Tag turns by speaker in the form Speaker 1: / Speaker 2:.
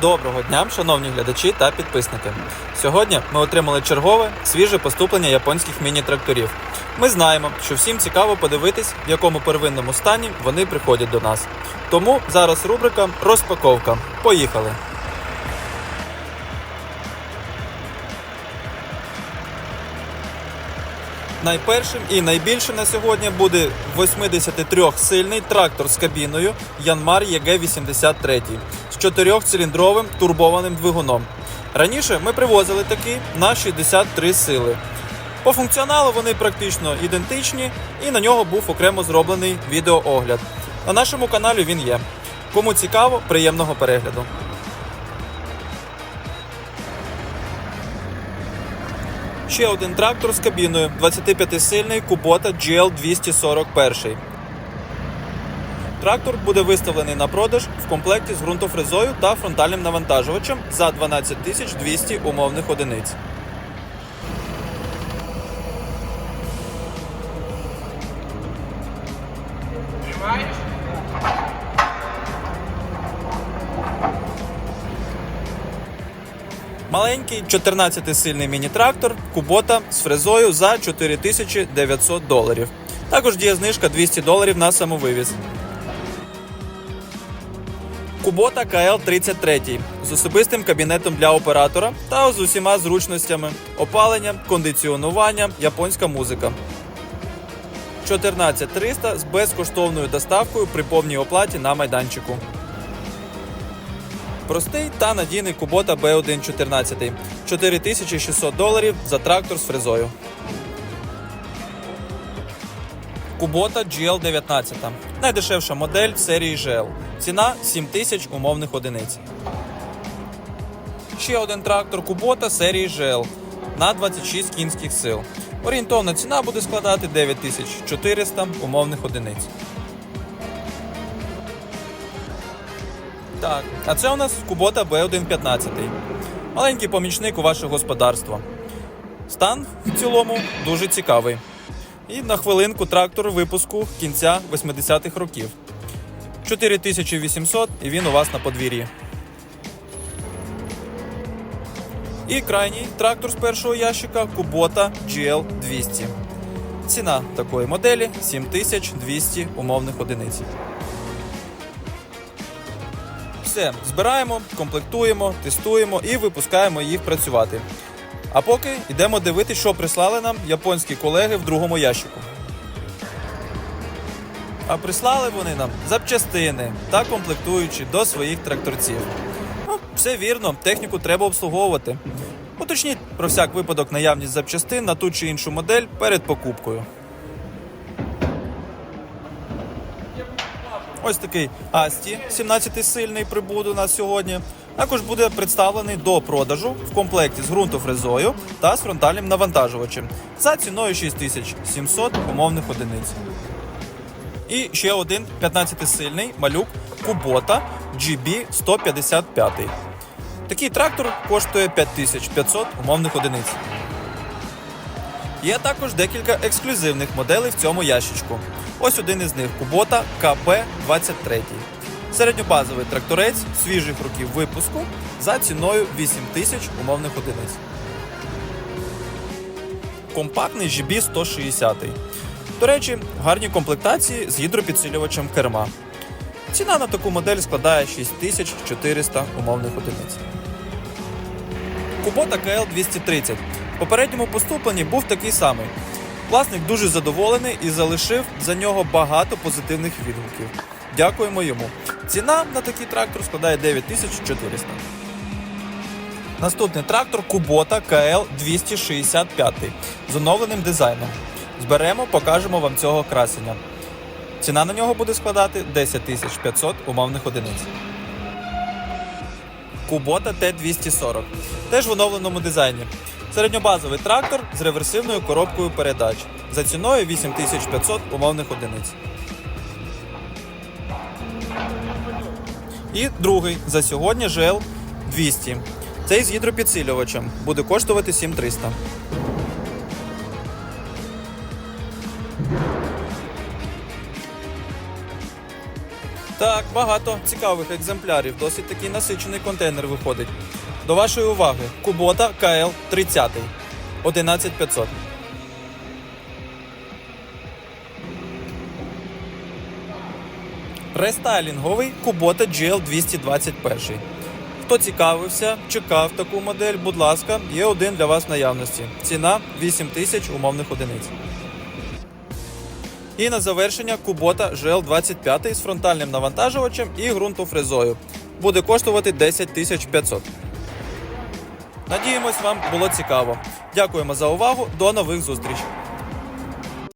Speaker 1: Доброго дня, шановні глядачі та підписники. Сьогодні ми отримали чергове свіже поступлення японських міні-тракторів. Ми знаємо, що всім цікаво подивитись, в якому первинному стані вони приходять до нас. Тому зараз рубрика розпаковка. Поїхали! Найпершим і найбільшим на сьогодні буде 83-сильний трактор з кабіною Янмар ЄГ-83 з 4-циліндровим турбованим двигуном. Раніше ми привозили такі на 63 сили. По функціоналу вони практично ідентичні, і на нього був окремо зроблений відеоогляд. На нашому каналі він є. Кому цікаво, приємного перегляду. Ще один трактор з кабіною 25-сильний Kubota GL241. Трактор буде виставлений на продаж в комплекті з ґрунтофрезою та фронтальним навантажувачем за 12 200 умовних одиниць. Маленький 14-сильний міні-трактор Kubota з фрезою за 4900 доларів. Також діє знижка 200 доларів на самовивіз. Kubota KL33 з особистим кабінетом для оператора та з усіма зручностями опалення, кондиціонування, японська музика. 14300 з безкоштовною доставкою при повній оплаті на майданчику. Простий та надійний Kubota B114 4600 доларів за трактор з фрезою. Kubota GL19 найдешевша модель серії GL. Ціна 7000 умовних одиниць. Ще один трактор Kubota серії GL на 26 кінських сил. Орієнтовна ціна буде складати 9400 умовних одиниць. Так, а це у нас Kubota B115. Маленький помічник у ваше господарство. Стан в цілому дуже цікавий. І на хвилинку трактор випуску кінця 80-х років. 4800 і він у вас на подвір'ї. І крайній трактор з першого ящика Kubota GL200. Ціна такої моделі 7200 умовних одиниць. Все, збираємо, комплектуємо, тестуємо і випускаємо їх працювати. А поки йдемо дивитися, що прислали нам японські колеги в другому ящику. А прислали вони нам запчастини та комплектуючі до своїх тракторців. Ну, все вірно, техніку треба обслуговувати. Уточніть про всяк випадок наявність запчастин на ту чи іншу модель перед покупкою. Ось такий Асті 17-сильний прибуд у нас сьогодні. Також буде представлений до продажу в комплекті з ґрунтофрезою та з фронтальним навантажувачем за ціною 6700 умовних одиниць. І ще один 15-сильний малюк Kubota GB155. Такий трактор коштує 5500 умовних одиниць. Є також декілька ексклюзивних моделей в цьому ящичку. Ось один із них Kubota KP23. Середньобазовий тракторець свіжих років випуску за ціною 8000 умовних одиниць. Компактний GB 160. До речі, гарні комплектації з гідропідсилювачем керма. Ціна на таку модель складає 6400 умовних одиниць. Kubota KL230. В попередньому поступленні був такий самий. Власник дуже задоволений і залишив за нього багато позитивних відгуків. Дякуємо йому. Ціна на такий трактор складає 9400. Наступний трактор Kubota KL265 з оновленим дизайном. Зберемо, покажемо вам цього красення. Ціна на нього буде складати 10 500 умовних одиниць. Kubota T240. Теж в оновленому дизайні. Середньобазовий трактор з реверсивною коробкою передач за ціною 8500 умовних одиниць. І другий за сьогодні GL 200. Цей з гідропідсилювачем буде коштувати 7300. Так, багато цікавих екземплярів. Досить такий насичений контейнер виходить. До вашої уваги, Кубота КЛ 30 11500. Рестайлінговий Кубота GL 221. Хто цікавився, чекав таку модель, будь ласка, є один для вас в наявності. Ціна 8 тисяч умовних одиниць. І на завершення Кубота GL25 з фронтальним навантажувачем і ґрунтофрезою. Буде коштувати 10 тисяч 500. Надіємось, вам було цікаво. Дякуємо за увагу. До нових зустрічей.